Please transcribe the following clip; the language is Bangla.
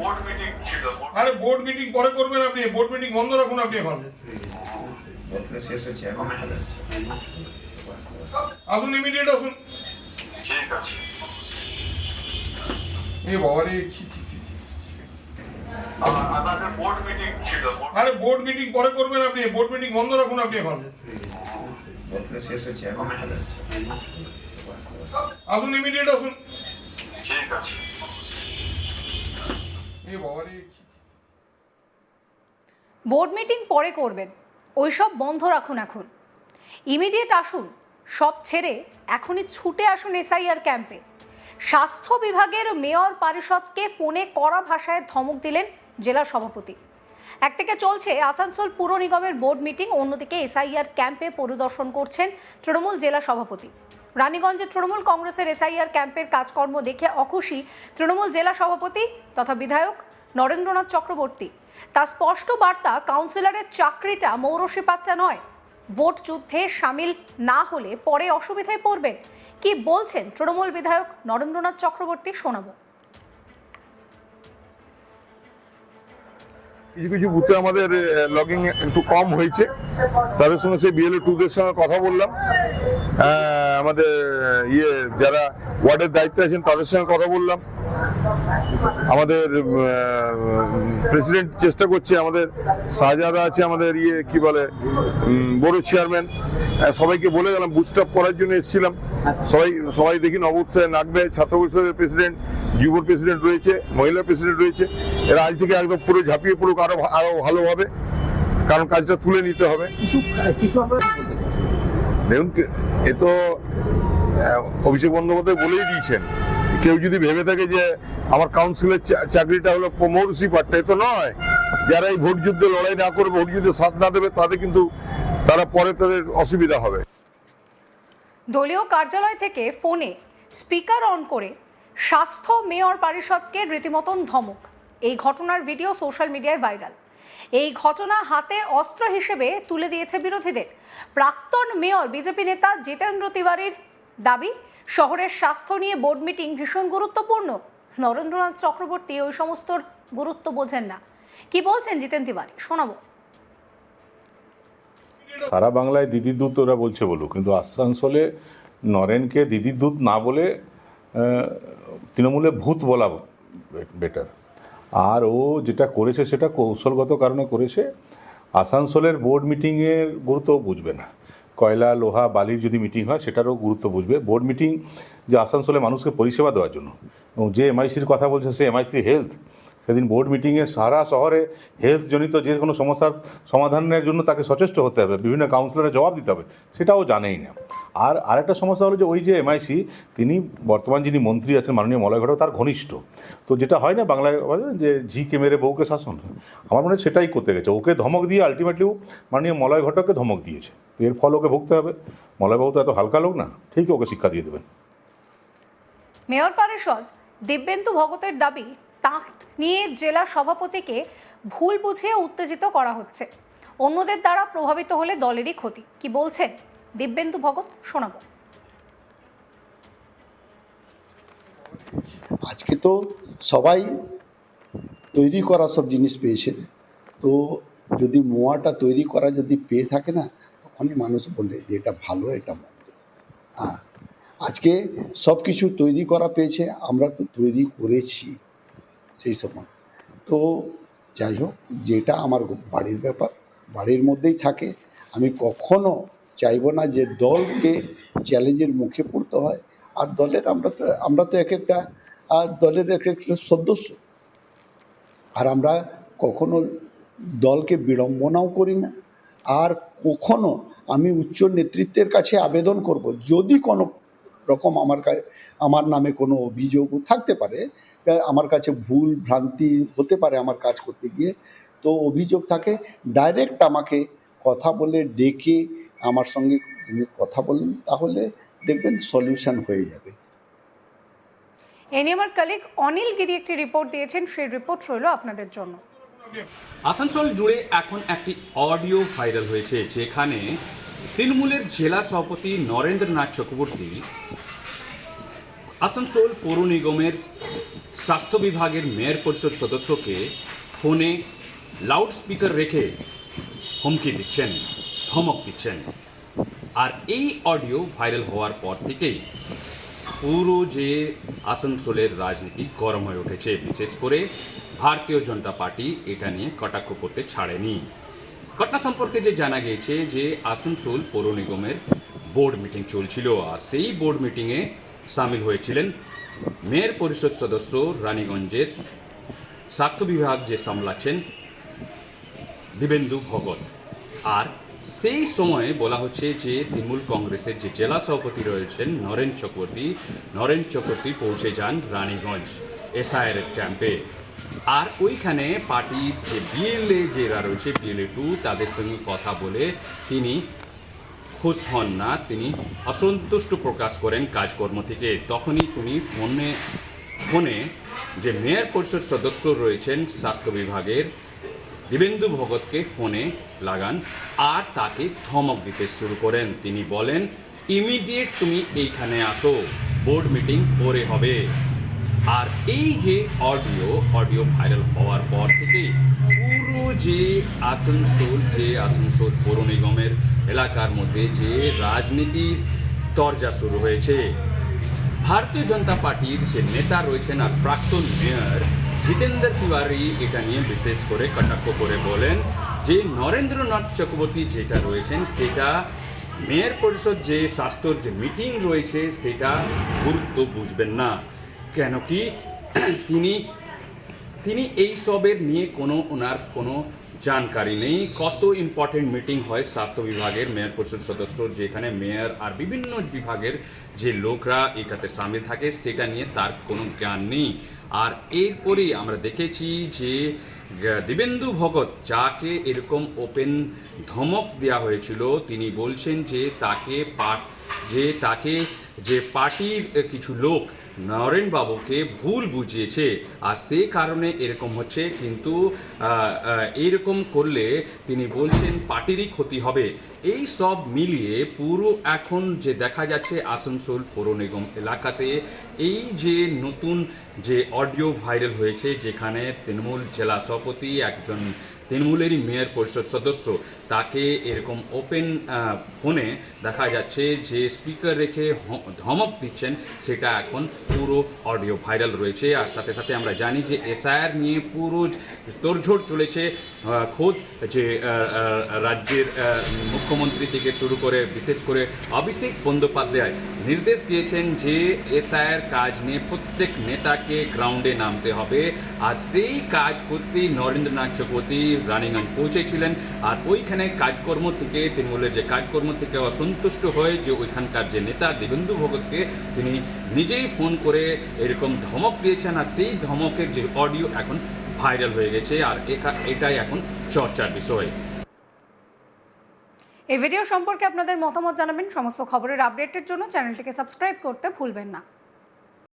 বোর্ড মিটিং ছিল। আরে বোর্ড মিটিং পরে করবেন আপনি বোর্ড মিটিং বন্ধ রাখুন আপনি এখন। শেষ আসছে আসুন ইমিডিয়েট আসুন। ঠিক আছে। এ বাবা রে ছি ছি ছি ছি আরে বোর্ড মিটিং পরে করবেন আপনি বোর্ড মিটিং বন্ধ রাখুন আপনি এখন। শেষ আসছে আসুন ইমিডিয়েট আসুন। ঠিক আছে। বোর্ড মিটিং পরে করবেন। ওইসব বন্ধ রাখুন এখন। ইমিডিয়েট আসুন। সব ছেড়ে এখনই ছুটে আসুন এসআইআর ক্যাম্পে স্বাস্থ্য বিভাগের মেয়র পারিষদকে ফোনে কড়া ভাষায় ধমক দিলেন জেলা সভাপতি। একদিকে চলছে আসানসোল পুর নিগমের বোর্ড মিটিং অন্যদিকে এসআইআর ক্যাম্পে পরিদর্শন করছেন তৃণমূল জেলা সভাপতি। রানীগঞ্জে তৃণমূল কংগ্রেসের এসআইআর ক্যাম্পের কাজকর্ম দেখে অখুশি তৃণমূল জেলা সভাপতি তথা বিধায়ক নরেন্দ্রনাথ চক্রবর্তী। তার স্পষ্ট বার্তা, কাউন্সিলরের চাকরিটা মৌরসী পাত্রা নয়। ভোট যুদ্ধে সামিল না হলে পরে অসুবিধায় পড়বেন। কি বলছেন তৃণমূল বিধায়ক নরেন্দ্রনাথ চক্রবর্তী শোনাবো। কিছু কিছু বুথে আমাদের লগিং একটু কম হয়েছে। তাদের সঙ্গে সেই বিএলএ টুদের সঙ্গে কথা বললাম। আমাদের ইয়ে যারা ওয়ার্ডের দায়িত্বে আছেন তাদের সঙ্গে কথা বললাম। আমাদের প্রেসিডেন্ট চেষ্টা করছে, আমাদের শাহজাদা আছে, আমাদের ইয়ে কি বলে বড় চেয়ারম্যান সবাইকে বলে গেলাম বুস্ট আপ করার জন্য এসেছিলাম। সবাই সবাই দেখি নবৎসায় নাগবে ছাত্র পরিষদের প্রেসিডেন্ট যুব প্রেসিডেন্ট রয়েছে, মহিলা প্রেসিডেন্ট রয়েছে, এরা আজ থেকে একদম পুরো ঝাঁপিয়ে পড়ুক, আরও আরও ভালোভাবে কারণ কাজটা তুলে নিতে হবে। কিছু কিছু আমরা। দেখুন এ তো অভিষেক বন্দ্যোপাধ্যায় বলেই দিয়েছেন। কেউ যদি ভেবে থাকে যে আমার কাউন্সিলের চাকরিটা হলো মৌরসি পাট্টা তো নয়। যারা এই ভোট যুদ্ধে লড়াই না করবে ভোট যুদ্ধে সাথ না দেবে তাদের কিন্তু তারা পরে তাদের অসুবিধা হবে। দলীয় কার্যালয় থেকে ফোনে স্পিকার অন করে স্বাস্থ্য মেয়র পারিষদকে রীতিমতন ধমক। এই ঘটনার ভিডিও সোশ্যাল মিডিয়ায় ভাইরাল। এই ঘটনা হাতে অস্ত্র হিসেবে তুলে দিয়েছে বিরোধীদের। প্রাক্তন মেয়র, বিজেপি নেতা জিতেন্দ্র তিওয়ারির দাবি, শহরের স্বাস্থ্য নিয়ে বোর্ড মিটিং ভীষণ গুরুত্বপূর্ণ। নরেন্দ্রনাথ চক্রবর্তী ওই সমস্তর গুরুত্ব বোঝেন না। কি বলছেন জিতেন তিওয়ারি? শোনাবো। সারা বাংলায় দিদির দূত ওরা বলছে বলুক, কিন্তু আসানসোলে নরেনকে দিদির দূত না বলে তৃণমূলে ভূত বলা বেটার আর ও যেটা করেছে সেটা কৌশলগত কারণে করেছে। আসানসোলের বোর্ড মিটিংয়ের গুরুত্ব বুঝবে না। কয়লা, লোহা, বালির যদি মিটিং হয় সেটারও গুরুত্ব বুঝবে। বোর্ড মিটিং যে আসানসোলে মানুষকে পরিষেবা দেওয়ার জন্য, এবং যে এমআইসির কথা বলছে সে এমআইসি হেলথ সেদিন বোর্ড মিটিংয়ে সারা শহরে হেলথ জনিত যে কোনো সমস্যার সমাধানের জন্য তাকে সচেষ্ট হতে হবে, বিভিন্ন কাউন্সিলরের জবাব দিতে হবে, সেটাও জানেই না। আর আরেকটা সমস্যা হলো যে ওই যে এমআইসি তিনি বর্তমান যিনি মন্ত্রী আছেন, মাননীয় মলয় ঘটক, তার ঘনিষ্ঠ। তো যেটা হয় না বাংলায় বলে যে ঝিকে মেরে বউকে শাসন? আমার মনে হয় সেটাই করতে গেছে। ওকে ধমক দিয়ে আলটিমেটলি মাননীয় মলয় ঘটককে ধমক দিয়েছে। এর ফল ওকে ভুগতে হবে। মলয়বাবু তো এত হালকা লোক না, ঠিকই ওকে শিক্ষা দিয়ে দেবেন। মেয়র পারিষদ দিব্যেন্দু ভগতের দাবি তাঁক নিয়ে জেলা সভাপতিকে ভুল বুঝিয়ে উত্তেজিত করা হচ্ছে। অন্যদের দ্বারা প্রভাবিত হলে দলেরই ক্ষতি। কি বলছেন দিব্যেন্দু ভগত শোনাবো। আজকে তো সবাই তৈরি করা সব জিনিস পেয়েছে। তো যদি মোয়াটা তৈরি করা যদি পেয়ে থাকে না, তখনই মানুষ বলে যে এটা ভালো, এটা মন্দ। হ্যাঁ আজকে সব কিছু তৈরি করা পেয়েছে, আমরা তো তৈরি করেছি। সেই সময়। তো যাই হোক, যেটা আমার বাড়ির ব্যাপার, বাড়ির মধ্যেই থাকে। আমি কখনো চাইব না যে দলকে চ্যালেঞ্জের মুখে পড়তে হয়। আর দলের, আমরা তো আমরা তো এক একটা, আর দলের এক একটা সদস্য। আর আমরা কখনো দলকে বিড়ম্বনাও করি না। আর কখনো আমি উচ্চ নেতৃত্বের কাছে আবেদন করব। যদি কোনো রকম আমার আমার নামে কোনো অভিযোগ থাকতে পারে আমার কাছে ভুল ভ্রান্তি হতে পারে আমার কাজ করতে গিয়ে। তো অভিযোগ থাকে ডাইরেক্ট আমাকে কথা বলে ডেকে আমার সঙ্গে কথা বলেন তাহলে দেখবেন সলিউশন হয়ে যাবে। এ নিয়ে আমার কালিক অনিল গিরি একটি রিপোর্ট দিয়েছেন সেই রিপোর্ট রইল আপনাদের জন্য। আসানসোল জুড়ে এখন একটি অডিও ভাইরাল হয়েছে যেখানে তৃণমূলের জেলা সভাপতি নরেন্দ্রনাথ চক্রবর্তী আসানসোল পৌর নিগমের স্বাস্থ্য বিভাগের মেয়র পরিষদ সদস্যকে ফোনে লাউড স্পিকার রেখে হুমকি দিচ্ছেন, ধমক দিচ্ছেন। আর এই অডিও ভাইরাল হওয়ার পর থেকেই পুরো যে আসানসোলের রাজনীতি গরম হয়ে উঠেছে, বিশেষ করে ভারতীয় জনতা পার্টি এটা নিয়ে কটাক্ষ করতে ছাড়েনি। ঘটনা সম্পর্কে যে জানা গিয়েছে যে আসানসোল পৌর নিগমের বোর্ড মিটিং চলছিল, আর সেই বোর্ড মিটিংয়ে সামিল হয়েছিলেন মেয়র পরিষদ সদস্য রানীগঞ্জের স্বাস্থ্য বিভাগ যে সামলাচ্ছেন দিবেন্দু ভগত। আর সেই সময়ে বলা হচ্ছে যে তৃণমূল কংগ্রেসের যে জেলা সভাপতি রয়েছেন নরেন চক্রবর্তী নরেন চক্রবর্তী পৌঁছে যান রানীগঞ্জ এসআইয়ের ক্যাম্পে। আর ওইখানে পার্টির যে বিএলএ যারা রয়েছে, বিএলএ টু, তাদের সঙ্গে কথা বলে তিনি খুশ হন না। তিনি অসন্তুষ্ট প্রকাশ করেন কাজকর্ম থেকে। তখনই তিনি ফোনে ফোনে যে মেয়র পরিষদ সদস্য রয়েছেন স্বাস্থ্য বিভাগের দিবেন্দু ভগতকে ফোনে লাগান আর তাকে ধমক দিতে শুরু করেন। তিনি বলেন, ইমিডিয়েট তুমি এইখানে আসো। বোর্ড মিটিং পরে হবে। আর এই যে অডিও অডিও ভাইরাল হওয়ার পর থেকেই পুরো যে আসানসোল যে আসানসোল পৌর নিগমের এলাকার মধ্যে যে রাজনীতির তরজা শুরু হয়েছে। ভারতীয় জনতা পার্টির যে নেতা রয়েছেন আর প্রাক্তন মেয়র জিতেন্দ্র তিওয়ারি, এটা নিয়ে বিশেষ করে কটাক্ষ করে বলেন যে নরেন্দ্রনাথ চক্রবর্তী যেটা রয়েছেন, সেটা মেয়র পরিষদ যে স্বাস্থ্যর যে মিটিং রয়েছে, সেটা গুরুত্ব বুঝবেন না। কেন কি? তিনি তিনি এই সবের নিয়ে কোনো ওনার কোনো জানকারি নেই। কত ইম্পর্টেন্ট মিটিং হয় স্বাস্থ্য বিভাগের মেয়র পরিষদ সদস্য, যেখানে মেয়র আর বিভিন্ন বিভাগের যে লোকরা এটাতে সামিল থাকে, সেটা নিয়ে তার কোনো জ্ঞান নেই। আর এরপরেই আমরা দেখেছি যে দিবেন্দু ভগত যাকে এরকম ওপেন ধমক দেওয়া হয়েছিল, তিনি বলছেন যে তাকে পাট, যে তাকে, যে পার্টির কিছু লোক নরেন বাবুকে ভুল বুঝিয়েছে। আর সে কারণে এরকম হচ্ছে, কিন্তু এইরকম করলে তিনি বলছেন পার্টিরই ক্ষতি হবে। এই সব মিলিয়ে পুরো এখন যে দেখা যাচ্ছে আসানসোল পৌর নিগম এলাকাতে, এই যে নতুন যে অডিও ভাইরাল হয়েছে, যেখানে তৃণমূল জেলা সভাপতি একজন তৃণমূলেরই মেয়র পরিষদ সদস্য। তাকে এরকম ওপেন ফোনে দেখা যাচ্ছে যে স্পিকার রেখে ধমক দিচ্ছেন, সেটা এখন পুরো অডিও ভাইরাল রয়েছে। আর সাথে সাথে আমরা জানি যে এসআইআর নিয়ে পুরো তোড়ঝোড় চলেছে খোদ যে রাজ্যের মুখ্যমন্ত্রী থেকে শুরু করে বিশেষ করে অভিষেক বন্দ্যোপাধ্যায় নির্দেশ দিয়েছেন যে এসআইআর কাজ নিয়ে প্রত্যেক নেতাকে গ্রাউন্ডে নামতে হবে। আর সেই কাজ করতেই নরেন্দ্রনাথ চক্রবর্তী রানীগঞ্জ পৌঁছেছিলেন। আর ওইখানে কাজকর্ম থেকে, তৃণমূলের যে কাজকর্ম থেকে অসন্তুষ্ট হয়ে যে ওইখানকার যে নেতা দেবেন্দু ভগতকে তিনি নিজেই ফোন করে এরকম ধমক দিয়েছেন। আর সেই ধমকের যে অডিও এখন ভাইরাল হয়ে গেছে। আর এটাই এখন চর্চার বিষয়। এই ভিডিও সম্পর্কে আপনাদের মতামত জানাবেন। সমস্ত খবরের আপডেটের জন্য চ্যানেলটিকে সাবস্ক্রাইব করতে ভুলবেন না।